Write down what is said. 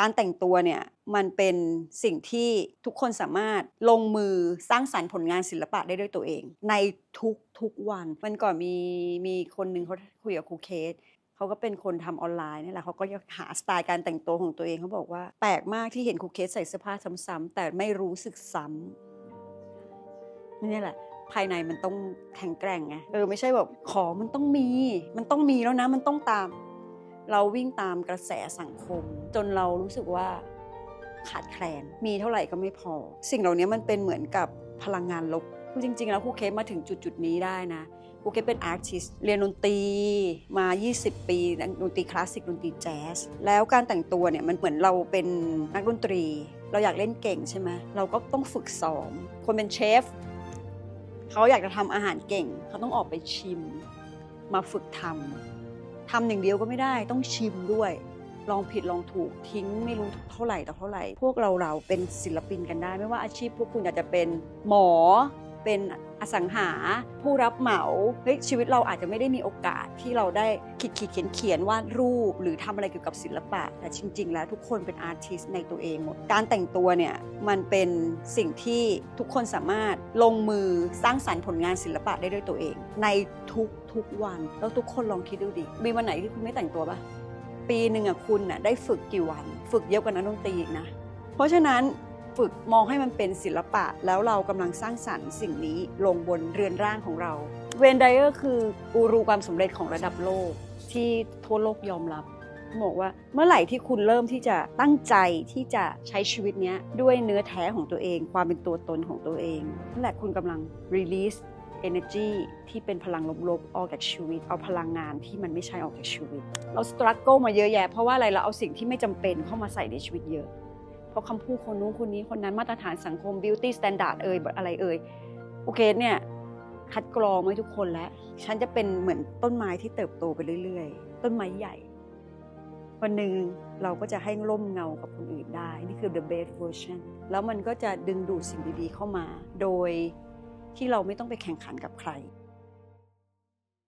การแต่งตัวเนี่ยมันเป็นสิ่งที่ทุกคนสามารถลงมือสร้างสรรค์ผลงานศิลปะได้ด้วยตัวเอง ในทุกทุกวันมันก่อนมีมีคนหนึ่งเขาคุยกับครูเคสเขาก็เป็นคนทำออนไลน์นี่แหละเขาก็หาสไตล์การแต่งตัวของตัวเองเขาบอกว่า แปลกมากที่เห็นครูเคสใส่เสื้อผ้าซ้ำๆแต่ไม่รู้สึกซ้ำนี่แหละ ภายในมันต้องแข็งแกร่งไงเออไม่ใช่แบบขอมันต้องมี มันต้องมีแล้วนะมันต้องตาม เราวิ่งตามกระแสสังคม จนเรารู้สึกว่าขาดแคลน มีเท่าไหร่ก็ไม่พอ สิ่งเหล่านี้มันเป็นเหมือนกับพลังงานลบคือจริง ๆ แล้วครูเคสมาถึงจุดจุดนี้ได้นะครูเคสเป็นอาร์ติสเรียนดนตรีมา 20 ปีดนตรีคลาสสิกดนตรีแจ๊สแล้วการแต่งตัวเนี่ยมันเหมือนเราเป็นนักดนตรี เราอยากเล่นเก่งใช่ไหมเราก็ต้องฝึกซ้อมคนเป็นเชฟเขาอยากจะทำอาหารเก่ง เขาต้องออกไปชิม มาฝึกทำ ทำอย่างเดียวก็ไม่ได้ต้องชิมด้วย ลองผิดลองถูกทิ้งไม่รู้เท่าไหร่ต่อเท่าไหร่ พวกเราเราเป็นศิลปินกันได้ ไม่ว่าอาชีพพวกคุณอาจจะเป็นหมอ เป็นอสังหา ผู้รับเหมาเฮ้ยชีวิตเราอาจจะไม่ได้มีโอกาสที่เราได้ขีดขีดเขียนเขียนวาดรูป หรือทำอะไรเกี่ยวกับศิลปะ แต่จริง ๆ แล้วทุกคนเป็นอาร์ติสในตัวเองหมดการแต่งตัวเนี่ยมันเป็นสิ่งที่ทุกคนสามารถลงมือสร้างสรรค์ผลงานศิลปะได้ด้วยตัวเอง ในทุก ทุกวัน แล้วทุกคนลองคิดดูดิ มีวันไหนที่คุณไม่แต่งตัวปะปีหนึ่งอะคุณน่ะได้ฝึกกี่วัน ฝึกเยอะกว่านักดนตรีอีกนะ เพราะฉะนั้นฝึกมองให้มันเป็นศิลปะ แล้วเรากำลังสร้างสรรค์สิ่งนี้ลงบนเรือนร่างของเรา เวนไดเออร์คือกูรูความสำเร็จของระดับโลกที่ทั่วโลกยอมรับบอกว่าเมื่อไหร่ที่คุณเริ่มที่จะตั้งใจที่จะใช้ชีวิตนี้ด้วยเนื้อแท้ของตัวเอง ความเป็นตัวตนของตัวเองนั่นแหละคุณกำลัง release energy ที่เป็นพลังลบๆ ออกจากชีวิต เอาพลังงานที่มันไม่ใช่ออกจากชีวิต เราสตรัคเกิลมาเยอะแยะ เพราะว่าอะไรเราเอาสิ่งที่ไม่จำเป็นเข้ามาใส่ในชีวิตเยอะ เพราะคำพูดคนนู้นคนนี้คนนั้นมาตรฐานสังคม beauty standard เอ่ยอะไรเอ่ยโอเคเนี่ยคัดกรองไว้ทุกคนแล้ว ฉันจะเป็นเหมือนต้นไม้ที่เติบโตไปเรื่อยๆ ต้นไม้ใหญ่ วันหนึ่งเราก็จะให้ร่มเงากับคนอื่นได้ นี่คือ the best version แล้วมันก็จะดึงดูดสิ่งดีๆเข้ามา โดย ที่เราไม่ต้องไปแข่งขันกับใคร